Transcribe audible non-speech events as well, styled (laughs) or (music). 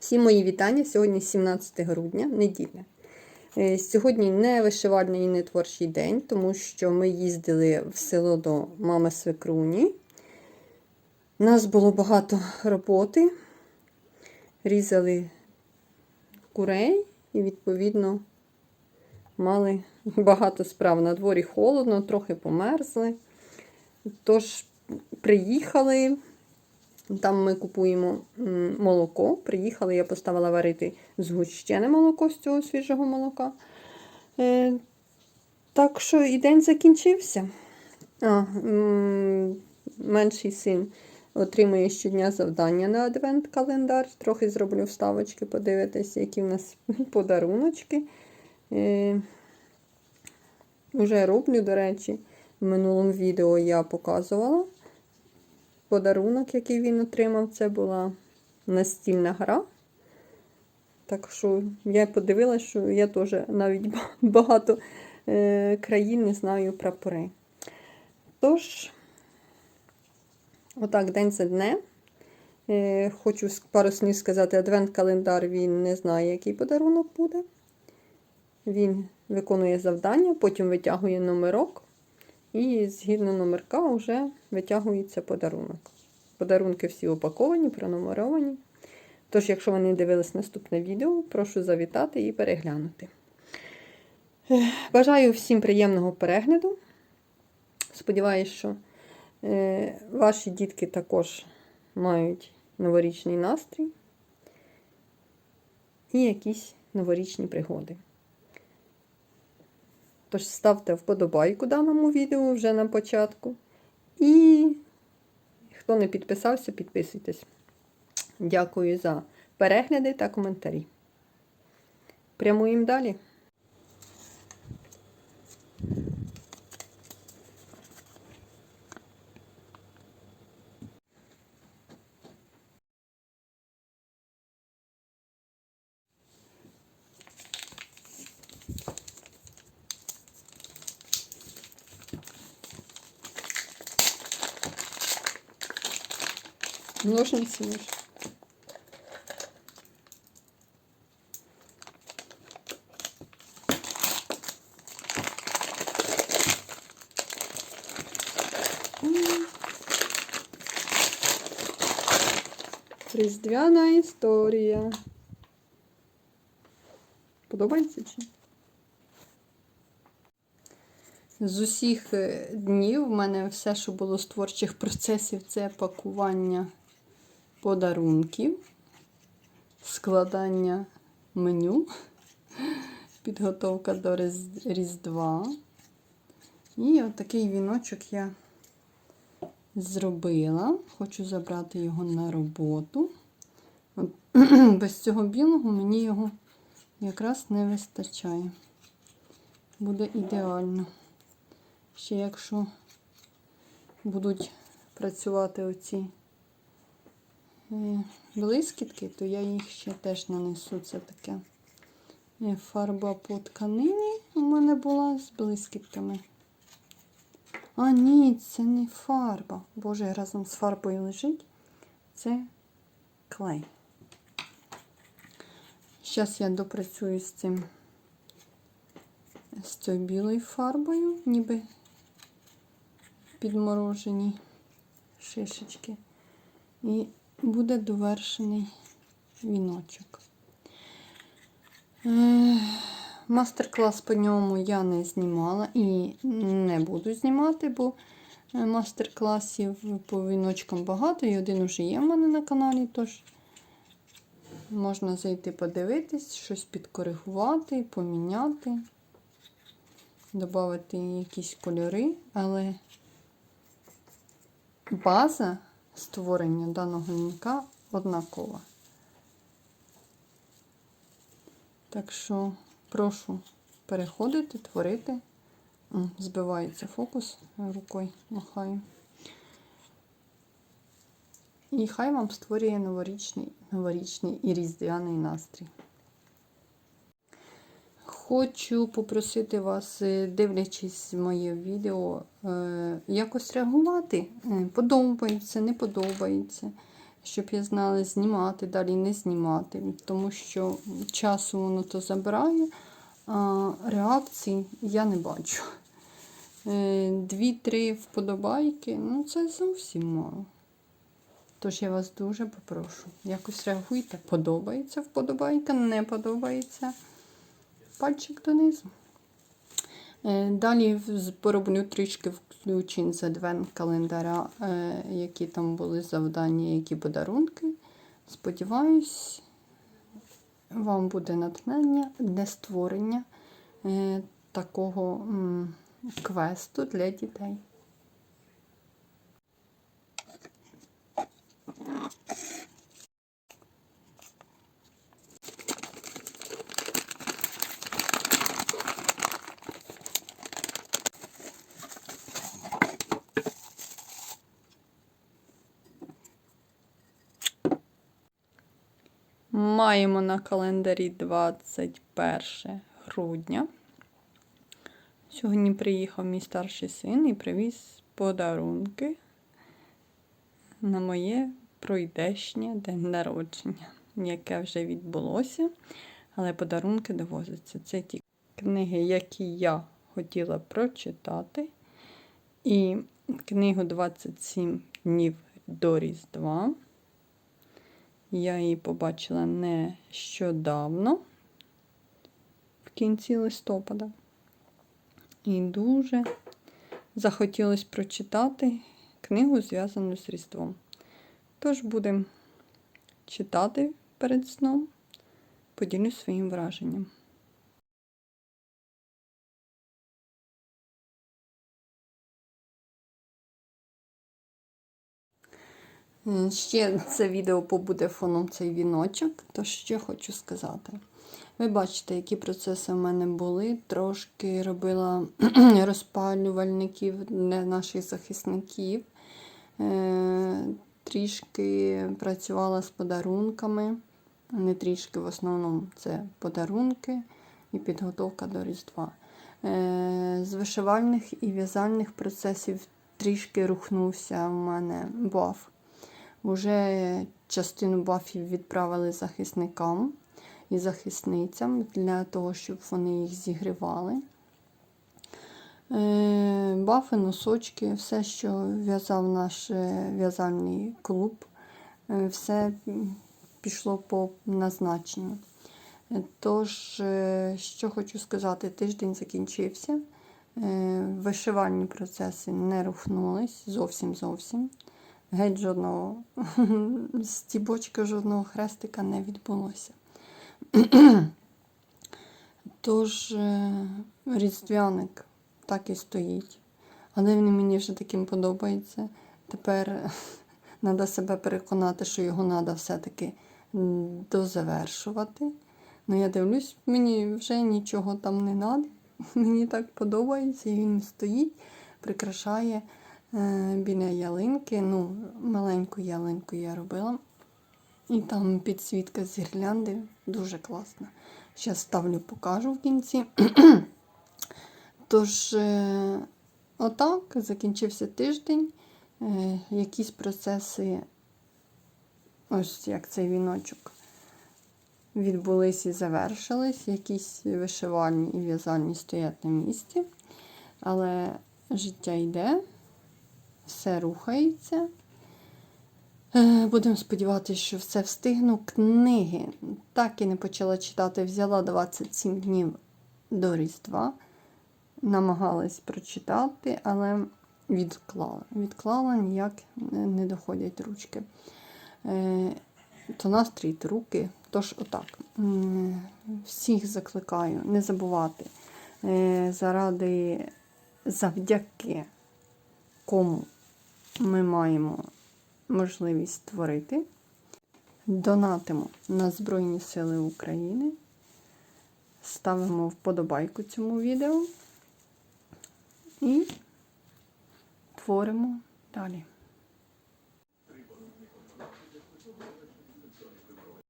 Всі мої вітання. Сьогодні 17 грудня, неділя. Е, Сьогодні не вишивальний і не творчий день, тому що ми їздили в село до мами свекруні. Нас було багато роботи, різали курей і, відповідно, мали багато справ. На дворі холодно, трохи померзли. Тож приїхали. Там ми купуємо молоко. Приїхали, я поставила варити згущене молоко з цього свіжого молока. Е, так що і день закінчився. А, менший син отримує щодня завдання на адвент-календар. Трохи зроблю вставочки, подивитися, які в нас (laughs) подаруночки. Е, Уже роблю, до речі, в минулому відео я показувала подарунок, який він отримав, це була настільна гра. Так що я подивилася, що я теж навіть багато е, країн не знаю прапори. Тож, отак, день за днем. Е, хочу пару слів сказати, адвент-календар він не знає, який подарунок буде. Він виконує завдання, потім витягує номерок. І згідно номерка вже витягується подарунок. Подарунки всі упаковані, пронумеровані. Тож, якщо ви не дивились наступне відео, прошу завітати і переглянути. Бажаю всім приємного перегляду. Сподіваюсь, що е, ваші дітки також мають новорічний настрій і якісь новорічні пригоди. Тож ставте вподобайку даному відео вже на початку. І хто не підписався, підписуйтесь. Дякую за перегляди та коментарі. Прямуємо далі. Ножниці між. Різдвяна історія. Подобається чи? З усіх е, днів в мене все, що було з творчих процесів, це пакування подарунків, складання меню, підготовка до Різдва. І отакий віночок я зробила. Хочу забрати його на роботу. От, (clears throat) без цього білого мені його якраз не вистачає. Буде ідеально. Ще якщо будуть працювати оці блискітки, то я їх ще теж нанесу. Це таке е, фарба по тканині у мене була з блискітками. А, ні, це не фарба. Боже, разом з фарбою лежить. Це клей. Зараз я допрацюю з цим, з цією білою фарбою, ніби підморожені шишечки. І буде довершений віночок. Е, Мастер-клас по ньому я не знімала і не буду знімати, бо е, мастер-класів по віночкам багато, і один уже є в мене на каналі, тож можна зайти подивитись, щось підкоригувати, поміняти, додати якісь кольори, але база створення даного вінка однакова. Так що прошу переходити, творити. Збивається фокус рукою махаю. І хай вам створює новорічний, новорічний і різдвяний настрій. Хочу попросити вас, е, дивлячись моє відео, е, якось реагувати. Е, Подобається, не подобається. щоб я знала, знімати, далі не знімати, тому що часу воно то забирає, а реакцій я не бачу. Дві-три вподобайки, ну це зовсім мало. Тож я вас дуже попрошу, якось реагуйте. Подобається вподобайка, не подобається. Пальчик донизу. Е, Далі пороблю трішки включень з адвент календаря, е, які там були завдання, які подарунки. Сподіваюсь, вам буде натхнення для створення е, такого квесту для дітей. Маємо на календарі 21 грудня. Сьогодні приїхав мій старший син і привіз подарунки на моє пройдешнє день народження, яке вже відбулося, але подарунки довозяться. Це ті книги, які я хотіла прочитати. І книгу 27 днів до Різдва. Я її побачила нещодавно, в кінці листопада. І дуже захотілося прочитати книгу, зв'язану з Різдвом. Тож будемо читати перед сном, поділюсь своїм враженням. Ще це відео побуде фоном цей віночок, то що хочу сказати. Ви бачите, які процеси в мене були. Трошки робила (clears throat) розпалювальників для наших захисників. Е, Трішки працювала з подарунками. Не трішки, в основному це подарунки і підготовка до Різдва. Е, З вишивальних і в'язальних процесів трішки рухнувся в мене баф. Уже частину бафів відправили захисникам і захисницям для того, щоб вони їх зігрівали. Е, Бафи, носочки, все, що в'язав наш е, в'язальний клуб, е, все пішло по назначенню. Тож, що хочу сказати, тиждень закінчився. Вишивальні процеси не рухнулись зовсім зовсім. Геть жодного (laughs) стібочка, жодного хрестика не відбулося. (clears throat) Тож е, різдвяник так і стоїть. Але він мені вже таким подобається. Тепер (laughs) треба себе переконати, що його треба все-таки дозавершувати. Ну, я дивлюсь, мені вже нічого там не треба. (laughs) Мені так подобається, і він стоїть, прикрашає біля ялинки. Ну, маленьку ялинку я робила. І там підсвітка з гірлянди дуже класна. Зараз ставлю, покажу в кінці. (clears throat) Тож, е, отак, закінчився тиждень. Е, якісь процеси, ось як цей віночок, відбулись і завершились. Якісь вишивальні і в'язальні стоять на місці. Але життя йде, все рухається. Е, Будемо сподіватися, що все встигну. Книги так і не почала читати. Взяла 27 днів до Різдва. Намагалась прочитати, але відклала. Відклала, ніяк не доходять ручки. Е, То настрій руки. Тож, отак. Всіх закликаю не забувати е, заради завдяки кому ми маємо можливість створити. Донатимо на Збройні Сили України. Ставимо вподобайку цьому відео і творимо далі.